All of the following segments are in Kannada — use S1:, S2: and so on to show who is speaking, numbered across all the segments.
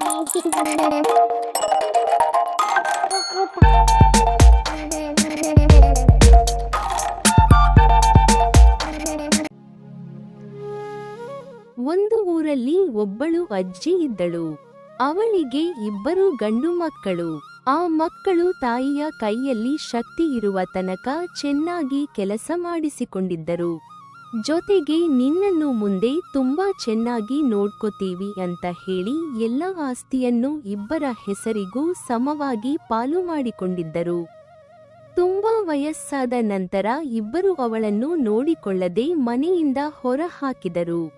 S1: ಒಂದು ಊರಲ್ಲಿ ಒಬ್ಬಳು ಅಜ್ಜಿ ಇದ್ದಳು. ಅವಳಿಗೆ ಇಬ್ಬರು ಗಂಡು ಮಕ್ಕಳು. ಆ ಮಕ್ಕಳು ತಾಯಿಯ ಕೈಯಲ್ಲಿ ಶಕ್ತಿ ಇರುವ ತನಕ ಚೆನ್ನಾಗಿ ಕೆಲಸ ಮಾಡಿಸಿಕೊಂಡಿದ್ದರು. ಜೊತೆಗೆ ನಿನ್ನನ್ನು ಮುಂದೆ ತುಂಬಾ ಚೆನ್ನಾಗಿ ನೋಡ್ಕೋತೀವಿ ಅಂತ ಹೇಳಿ ಎಲ್ಲ ಆಸ್ತಿಯನ್ನು ಇಬ್ಬರ ಹೆಸರಿಗೂ ಸಮವಾಗಿ ಪಾಲು ಮಾಡಿಕೊಂಡಿದ್ದರು. ತುಂಬಾ ವಯಸ್ಸಾದ ನಂತರ ಇಬ್ಬರು ಅವಳನ್ನು ನೋಡಿಕೊಳ್ಳದೆ ಮನೆಯಿಂದ ಹೊರ ಹಾಕಿದರು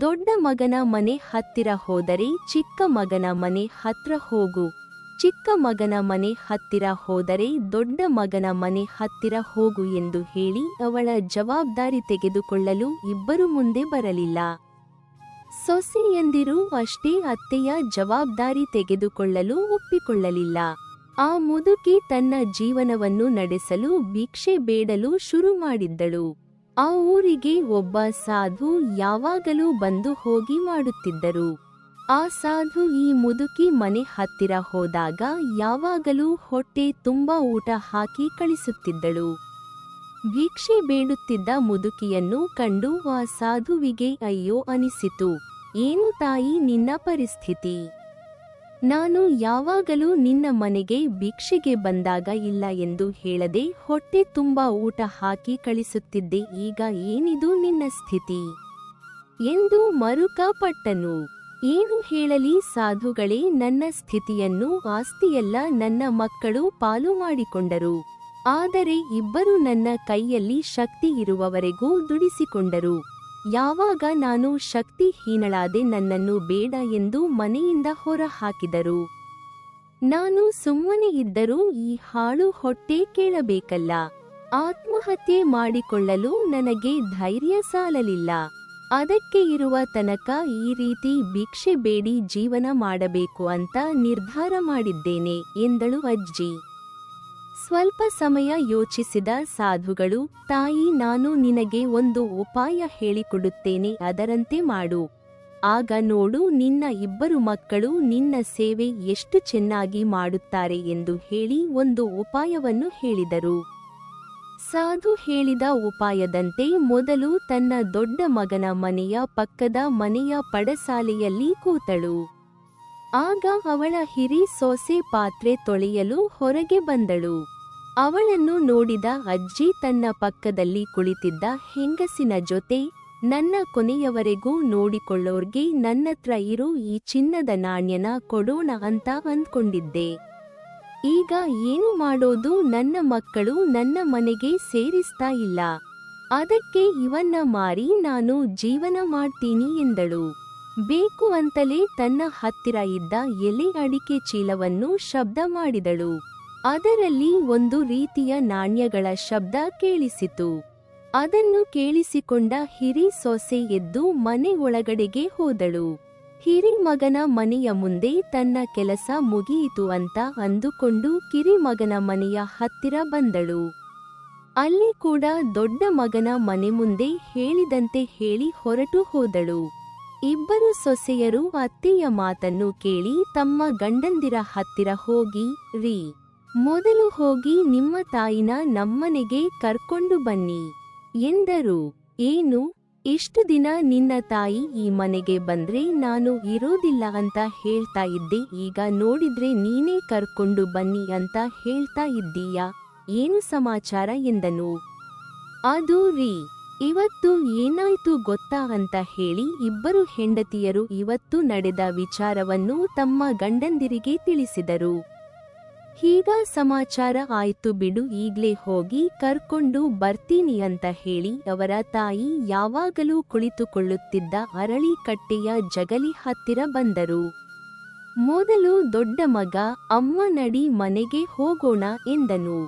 S1: ದೊಡ್ಡ ಮಗನ ಮನೆ ಹತ್ತಿರ ಹೋದರೆ ಚಿಕ್ಕ ಮಗನ ಮನೆ ಹತ್ರ ಹೋಗು. ಚಿಕ್ಕ ಮಗನ ಮನೆ ಹತ್ತಿರ ಹೋದರೆ ದೊಡ್ಡ ಮಗನ ಮನೆ ಹತ್ತಿರ ಹೋಗು ಎಂದು ಹೇಳಿ ಅವಳ ಜವಾಬ್ದಾರಿ ತೆಗೆದುಕೊಳ್ಳಲು ಇಬ್ಬರು ಮುಂದೆ ಬರಲಿಲ್ಲ. ಸೊಸೆಯಂದಿರು ಅಷ್ಟೇ ಅತ್ತೆಯ ಜವಾಬ್ದಾರಿ ತೆಗೆದುಕೊಳ್ಳಲು ಒಪ್ಪಿಕೊಳ್ಳಲಿಲ್ಲ. ಆ ಮುದುಕಿ ತನ್ನ ಜೀವನವನ್ನು ನಡೆಸಲು ಭಿಕ್ಷೆ ಬೇಡಲು ಶುರು ಮಾಡಿದ್ದಳು. ಆ ಊರಿಗೆ ಒಬ್ಬ ಸಾಧು ಯಾವಾಗಲೂ ಬಂದು ಹೋಗಿ ಮಾಡುತ್ತಿದ್ದರು. ಆ ಸಾಧು ಈ ಮುದುಕಿ ಮನೆ ಹತ್ತಿರ ಹೋದಾಗ ಯಾವಾಗಲೂ ಹೊಟ್ಟೆ ತುಂಬಾ ಊಟ ಹಾಕಿ ಕಳಿಸುತ್ತಿದ್ದಳು. ಭಿಕ್ಷೆ ಬೇಡುತ್ತಿದ್ದ ಮುದುಕಿಯನ್ನು ಕಂಡು ಆ ಸಾಧುವಿಗೆ ಅಯ್ಯೋ ಅನಿಸಿತು. ಏನು ತಾಯಿ ನಿನ್ನ ಪರಿಸ್ಥಿತಿ? ನಾನು ಯಾವಾಗಲೂ ನಿನ್ನ ಮನೆಗೆ ಭಿಕ್ಷೆಗೆ ಬಂದಾಗ ಇಲ್ಲ ಎಂದು ಹೇಳದೆ ಹೊಟ್ಟೆ ತುಂಬಾ ಊಟ ಹಾಕಿ ಕಳಿಸುತ್ತಿದ್ದೆ. ಈಗ ಏನಿದು ನಿನ್ನ ಸ್ಥಿತಿ? ಎಂದು ಮರುಕಪಟ್ಟನು. ಏನು ಹೇಳಲಿ ಸಾಧುಗಳೇ, ನನ್ನ ಸ್ಥಿತಿಯನ್ನು ಆಸ್ತಿಯೆಲ್ಲ, ನನ್ನ ಮಕ್ಕಳು ಪಾಲು ಮಾಡಿಕೊಂಡರು. ಆದರೆ ಇಬ್ಬರು ನನ್ನ ಕೈಯಲ್ಲಿ ಶಕ್ತಿ ಇರುವವರೆಗೂ ದುಡಿಸಿಕೊಂಡರು. ಯಾವಾಗ ನಾನು ಶಕ್ತಿಹೀನಳಾದೆ ನನ್ನನ್ನು ಬೇಡ ಎಂದು ಮನೆಯಿಂದ ಹೊರ ಹಾಕಿದರು ನಾನು ಸುಮ್ಮನೆ ಇದ್ದರೂ ಈ ಹಾಳು ಹೊಟ್ಟೆ ಕೇಳಬೇಕಲ್ಲ. ಆತ್ಮಹತ್ಯೆ ಮಾಡಿಕೊಳ್ಳಲು ನನಗೆ ಧೈರ್ಯ ಸಾಲಲಿಲ್ಲ. ಅದಕ್ಕೆ ಇರುವ ತನಕ ಈ ರೀತಿ ಭಿಕ್ಷೆ ಬೇಡಿ ಜೀವನ ಮಾಡಬೇಕು ಅಂತ ನಿರ್ಧಾರ ಮಾಡಿದ್ದೇನೆ, ಎಂದಳು ಅಜ್ಜಿ. ಸ್ವಲ್ಪ ಸಮಯ ಯೋಚಿಸಿದ ಸಾಧುಗಳು, ತಾಯಿ ನಾನು ನಿನಗೆ ಒಂದು ಉಪಾಯ ಹೇಳಿಕೊಡುತ್ತೇನೆ, ಅದರಂತೆ ಮಾಡು. ಆಗ ನೋಡು, ನಿನ್ನ ಇಬ್ಬರು ಮಕ್ಕಳು ನಿನ್ನ ಸೇವೆ ಎಷ್ಟು ಚೆನ್ನಾಗಿ ಮಾಡುತ್ತಾರೆ ಎಂದು ಹೇಳಿ ಒಂದು ಉಪಾಯವನ್ನು ಹೇಳಿದರು. ಸಾಧು ಹೇಳಿದ ಉಪಾಯದಂತೆ ಮೊದಲು ತನ್ನ ದೊಡ್ಡ ಮಗನ ಮನೆಯ ಪಕ್ಕದ ಮನೆಯ ಪಡಸಾಲೆಯಲ್ಲಿ ಕೂತಳು. ಆಗ ಅವಳ ಹಿರಿ ಸೊಸೆ ಪಾತ್ರೆ ತೊಳೆಯಲು ಹೊರಗೆ ಬಂದಳು. ಅವಳನ್ನು ನೋಡಿದ ಅಜ್ಜಿ ತನ್ನ ಪಕ್ಕದಲ್ಲಿ ಕುಳಿತಿದ್ದ ಹೆಂಗಸಿನ ಜೊತೆ, ನನ್ನ ಕೊನೆಯವರೆಗೂ ನೋಡಿಕೊಳ್ಳೋರ್ಗೆ ನನ್ನತ್ರ ಇರು, ಈ ಚಿನ್ನದ ನಾಣ್ಯನ ಕೊಡೋಣ ಅಂತ ಅಂದ್ಕೊಂಡಿದ್ದೆ. ಈಗ ಏನು ಮಾಡೋದು ನನ್ನ ಮಕ್ಕಳು ನನ್ನ ಮನೆಗೆ ಸೇರಿಸ್ತಾ ಇಲ್ಲ. ಅದಕ್ಕೆ ಇವನ್ನ ಮಾರಿ ನಾನು ಜೀವನ ಮಾಡ್ತೀನಿ ಎಂದಳು. ಬೇಕು ಅಂತಲೇ ತನ್ನ ಹತ್ತಿರ ಇದ್ದ ಎಲೆ ಅಡಿಕೆ ಚೀಲವನ್ನು ಶಬ್ದ ಮಾಡಿದಳು. ಅದರಲ್ಲಿ ಒಂದು ರೀತಿಯ ನಾಣ್ಯಗಳ ಶಬ್ದ ಕೇಳಿಸಿತು. ಅದನ್ನು ಕೇಳಿಸಿಕೊಂಡ ಹಿರಿ ಸೊಸೆ ಎದ್ದು ಮನೆ ಒಳಗಡೆಗೆ ಹೋದಳು. ಹಿರಿ ಮಗನ ಮನೆಯ ಮುಂದೆ ತನ್ನ ಕೆಲಸ ಮುಗಿಯಿತು ಅಂತ ಅಂದುಕೊಂಡು ಕಿರಿಮಗನ ಮನೆಯ ಹತ್ತಿರ ಬಂದಳು. ಅಲ್ಲಿ ಕೂಡ ದೊಡ್ಡ ಮಗನ ಮನೆ ಮುಂದೆ ಹೇಳಿದಂತೆ ಹೇಳಿ ಹೊರಟು ಹೋದಳು. ಇಬ್ಬರು ಸೊಸೆಯರು ಅತ್ತೆಯ ಮಾತನ್ನು ಕೇಳಿ ತಮ್ಮ ಗಂಡಂದಿರ ಹತ್ತಿರ ಹೋಗಿ, ರೀ, ಮೊದಲು ಹೋಗಿ ನಿಮ್ಮ ತಾಯಿನ ನಮ್ಮನೆಗೆ ಕರ್ಕೊಂಡು ಬನ್ನಿ ಎಂದರು. ಏನು? ಇಷ್ಟು ದಿನ ನಿನ್ನ ತಾಯಿ ಈ ಮನೆಗೆ ಬಂದ್ರೆ ನಾನು ಇರೋದಿಲ್ಲ ಅಂತ ಹೇಳ್ತಾ ಇದ್ದೆ. ಈಗ ನೋಡಿದ್ರೆ ನೀನೇ ಕರ್ಕೊಂಡು ಬನ್ನಿ ಅಂತ ಹೇಳ್ತಾ ಇದ್ದೀಯಾ? ಏನು ಸಮಾಚಾರ ಎಂದನು. ಅದು ರೀ, ಇವತ್ತು ಏನಾಯ್ತು ಗೊತ್ತಾ ಅಂತ ಹೇಳಿ ಇಬ್ಬರು ಹೆಂಡತಿಯರು ಇವತ್ತು ನಡೆದ ವಿಚಾರವನ್ನು ತಮ್ಮ ಗಂಡಂದಿರಿಗೆ ತಿಳಿಸಿದರು. ಹೀಗ ಸಮಾಚಾರ ಆಯ್ತು ಬಿಡು, ಈಗ್ಲೇ ಹೋಗಿ ಕರ್ಕೊಂಡು ಬರ್ತೀನಿ ಅಂತ ಹೇಳಿ ಅವರ ತಾಯಿ ಯಾವಾಗಲೂ ಕುಳಿತುಕೊಳ್ಳುತ್ತಿದ್ದ ಅರಳಿ ಕಟ್ಟೆಯ ಜಗಲಿ ಹತ್ತಿರ ಬಂದರು. ಮೊದಲು ದೊಡ್ಡ ಮಗ, ಅಮ್ಮ ನಡಿ ಮನೆಗೆ ಹೋಗೋಣ ಎಂದನು.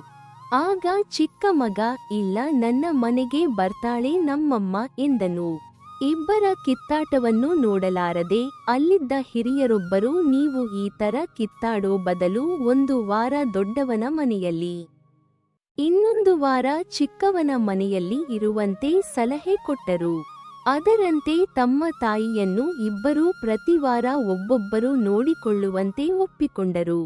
S1: ಆಗ ಚಿಕ್ಕ ಮಗ, ಇಲ್ಲ ನನ್ನ ಮನೆಗೆ ಬರ್ತಾಳೆ ನಮ್ಮಮ್ಮ ಎಂದನು. ಇಬ್ಬರ ಕಿತ್ತಾಟವನ್ನು ನೋಡಲಾರದೆ ಅಲ್ಲಿದ್ದ ಹಿರಿಯರೊಬ್ಬರು, ನೀವು ಈ ತರ ಕಿತ್ತಾಡೋ ಬದಲು ಒಂದು ವಾರ ದೊಡ್ಡವನ ಮನೆಯಲ್ಲಿ, ಇನ್ನೊಂದು ವಾರ ಚಿಕ್ಕವನ ಮನೆಯಲ್ಲಿ ಇರುವಂತೆ ಸಲಹೆ ಕೊಟ್ಟರು. ಅದರಂತೆ ತಮ್ಮ ತಾಯಿಯನ್ನು ಇಬ್ಬರೂ ಪ್ರತಿವಾರ ಒಬ್ಬೊಬ್ಬರು ನೋಡಿಕೊಳ್ಳುವಂತೆ ಒಪ್ಪಿಕೊಂಡರು.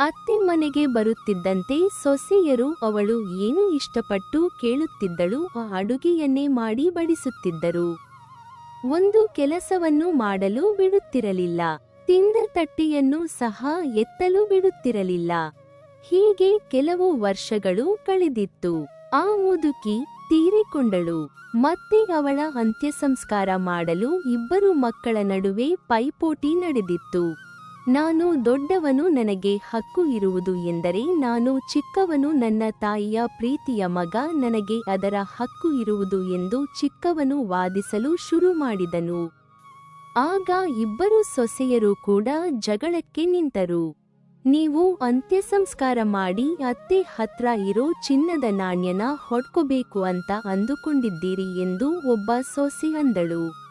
S1: ಅತ್ತೆ ಮನೆಗೆ ಬರುತ್ತಿದ್ದಂತೆ ಸೊಸೆಯರು ಅವಳು ಏನು ಇಷ್ಟಪಟ್ಟು ಕೇಳುತ್ತಿದ್ದಳು ಆ ಅಡುಗೆಯನ್ನೇ ಮಾಡಿ ಬಡಿಸುತ್ತಿದ್ದರು. ಒಂದು ಕೆಲಸವನ್ನು ಮಾಡಲು ಬಿಡುತ್ತಿರಲಿಲ್ಲ. ತಿಂದ ತಟ್ಟೆಯನ್ನು ಸಹ ಎತ್ತಲು ಬಿಡುತ್ತಿರಲಿಲ್ಲ. ಹೀಗೆ ಕೆಲವು ವರ್ಷಗಳು ಕಳೆದಿತ್ತು. ಆ ಮುದುಕಿ ತೀರಿಕೊಂಡಳು. ಮತ್ತೆ ಅವಳ ಅಂತ್ಯಸಂಸ್ಕಾರ ಮಾಡಲು ಇಬ್ಬರು ಮಕ್ಕಳ ನಡುವೆ ಪೈಪೋಟಿ ನಡೆದಿತ್ತು. ನಾನು ದೊಡ್ಡವನು ನನಗೆ ಹಕ್ಕು ಇರುವುದು ಎಂದರೆ ನಾನು ಚಿಕ್ಕವನು ನನ್ನ ತಾಯಿಯ ಪ್ರೀತಿಯ ಮಗ ನನಗೆ ಅದರ ಹಕ್ಕು ಇರುವುದು ಎಂದು ಚಿಕ್ಕವನು ವಾದಿಸಲು ಶುರು ಮಾಡಿದನು. ಆಗ ಇಬ್ಬರು ಸೊಸೆಯರು ಕೂಡ ಜಗಳಕ್ಕೆ ನಿಂತರು. ನೀವು ಅಂತ್ಯಸಂಸ್ಕಾರ ಮಾಡಿ ಅತ್ತೆ ಹತ್ರ ಇರೋ ಚಿನ್ನದ ನಾಣ್ಯನ ಹೊಡ್ಕೋಬೇಕು ಅಂತ ಅಂದುಕೊಂಡಿದ್ದೀರಿ ಎಂದು ಒಬ್ಬ ಸೊಸೆ ಅಂದಳು.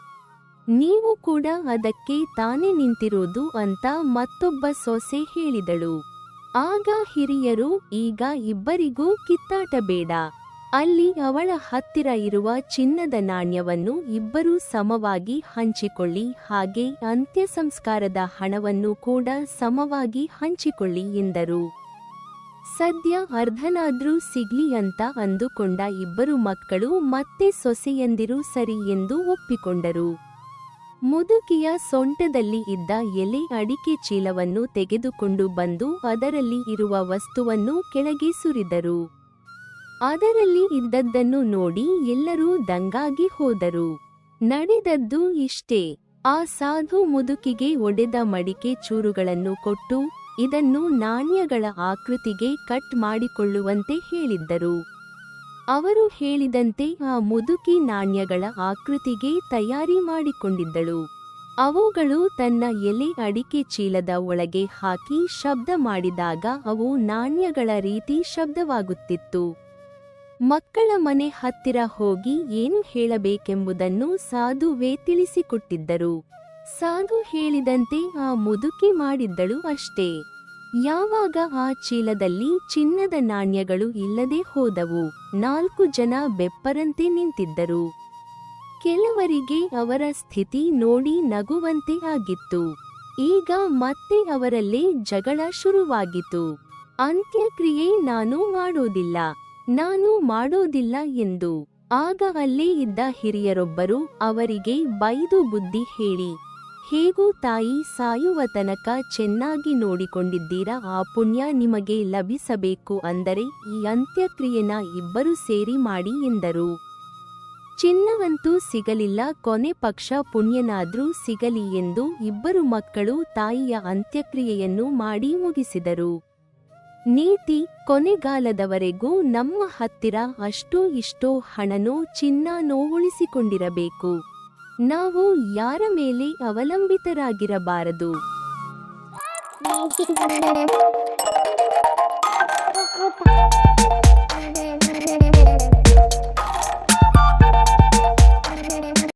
S1: ನೀವು ಕೂಡ ಅದಕ್ಕೆ ತಾನೇ ನಿಂತಿರೋದು ಅಂತ ಮತ್ತೊಬ್ಬ ಸೊಸೆ ಹೇಳಿದಳು. ಆಗ ಹಿರಿಯರು, ಈಗ ಇಬ್ಬರಿಗೂ ಕಿತ್ತಾಟ ಬೇಡ. ಅಲ್ಲಿ ಅವಳ ಹತ್ತಿರ ಇರುವ ಚಿನ್ನದ ನಾಣ್ಯವನ್ನು ಇಬ್ಬರೂ ಸಮವಾಗಿ ಹಂಚಿಕೊಳ್ಳಿ, ಹಾಗೆ ಅಂತ್ಯ ಸಂಸ್ಕಾರದ ಹಣವನ್ನು ಕೂಡ ಸಮವಾಗಿ ಹಂಚಿಕೊಳ್ಳಿ, ಎಂದರು. ಸದ್ಯ ಅರ್ಧನಾದ್ರೂ ಸಿಗ್ಲಿ ಅಂತ ಅಂದುಕೊಂಡ ಇಬ್ಬರು ಮಕ್ಕಳು ಮತ್ತೆ ಸೊಸೆಯಂದಿರು ಸರಿ ಎಂದು ಒಪ್ಪಿಕೊಂಡರು. ಮುದುಕಿಯ ಸೊಂಟದಲ್ಲಿ ಇದ್ದ ಎಲೆ ಅಡಿಕೆ ಚೀಲವನ್ನು ತೆಗೆದುಕೊಂಡು ಬಂದು ಅದರಲ್ಲಿ ಇರುವ ವಸ್ತುವನ್ನು ಕೆಳಗೆ ಸುರಿದರು. ಅದರಲ್ಲಿ ಇದ್ದದ್ದನ್ನು ನೋಡಿ ಎಲ್ಲರೂ ದಂಗಾಗಿ ಹೋದರು. ನಡೆದದ್ದು ಇಷ್ಟೇ. ಆ ಸಾಧು ಮುದುಕಿಗೆ ಒಡೆದ ಮಡಿಕೆ ಚೂರುಗಳನ್ನು ಕೊಟ್ಟು, ಇದನ್ನು ನಾಣ್ಯಗಳ ಆಕೃತಿಗೆ ಕಟ್ ಮಾಡಿಕೊಳ್ಳುವಂತೆ ಹೇಳಿದ್ದರು. ಅವರು ಹೇಳಿದಂತೆ ಆ ಮುದುಕಿ ನಾಣ್ಯಗಳ ಆಕೃತಿಗೆ ತಯಾರಿ ಮಾಡಿಕೊಂಡಿದ್ದಳು. ಅವುಗಳು ತನ್ನ ಎಲೆ ಅಡಿಕೆ ಚೀಲದ ಒಳಗೆ ಹಾಕಿ ಶಬ್ದ ಮಾಡಿದಾಗ ಅವು ನಾಣ್ಯಗಳ ರೀತಿ ಶಬ್ದವಾಗುತ್ತಿತ್ತು. ಮಕ್ಕಳ ಮನೆ ಹತ್ತಿರ ಹೋಗಿ ಏನು ಹೇಳಬೇಕೆಂಬುದನ್ನು ಸಾಧುವೇ ತಿಳಿಸಿಕೊಟ್ಟಿದ್ದರು. ಸಾಧು ಹೇಳಿದಂತೆ ಆ ಮುದುಕಿ ಮಾಡಿದ್ದಳು ಅಷ್ಟೇ. ಯಾವಾಗ ಆ ಚೀಲದಲ್ಲಿ ಚಿನ್ನದ ನಾಣ್ಯಗಳು ಇಲ್ಲದೆ ಹೋದವು. ನಾಲ್ಕು ಜನ ಬೆಪ್ಪರಂತೆ ನಿಂತಿದ್ದರು. ಕೆಲವರಿಗೆ ಅವರ ಸ್ಥಿತಿ ನೋಡಿ ನಗುವಂತೆ ಆಗಿತ್ತು. ಈಗ ಮತ್ತೆ ಅವರಲ್ಲೇ ಜಗಳ ಶುರುವಾಗಿತು ಅಂತ್ಯಕ್ರಿಯೆ ನಾನು ಮಾಡೋದಿಲ್ಲ. ನಾನು ಮಾಡೋದಿಲ್ಲ ಎಂದು. ಆಗ ಅಲ್ಲೇ ಇದ್ದ ಹಿರಿಯರೊಬ್ಬರು ಅವರಿಗೆ ಬೈದು ಬುದ್ಧಿ ಹೇಳಿ. ಹೇಗೂ ತಾಯಿ ಸಾಯುವ ತನಕ ಚೆನ್ನಾಗಿ ನೋಡಿಕೊಂಡಿದ್ದೀರಾ, ಆ ಪುಣ್ಯ ನಿಮಗೆ ಲಭಿಸಬೇಕು ಅಂದರೆ ಈ ಅಂತ್ಯಕ್ರಿಯೆನ ಇಬ್ಬರು ಸೇರಿ ಮಾಡಿ ಎಂದರು. ಚಿನ್ನವಂತೂ ಸಿಗಲಿಲ್ಲ, ಕೊನೆ ಪಕ್ಷ ಪುಣ್ಯನಾದ್ರೂ ಸಿಗಲಿ ಎಂದು ಇಬ್ಬರು ಮಕ್ಕಳು ತಾಯಿಯ ಅಂತ್ಯಕ್ರಿಯೆಯನ್ನು ಮಾಡಿ ಮುಗಿಸಿದರು. ನೀತಿ ಕೊನೆಗಾಲದವರೆಗೂ ನಮ್ಮ ಹತ್ತಿರ ಅಷ್ಟೋ ಇಷ್ಟೋ ಹಣನೋ ಚಿನ್ನನೋ ಉಳಿಸಿಕೊಂಡಿರಬೇಕು. ನಾವು ಯಾರ ಮೇಲೆ ಅವಲಂಬಿತರಾಗಿರಬಾರದು?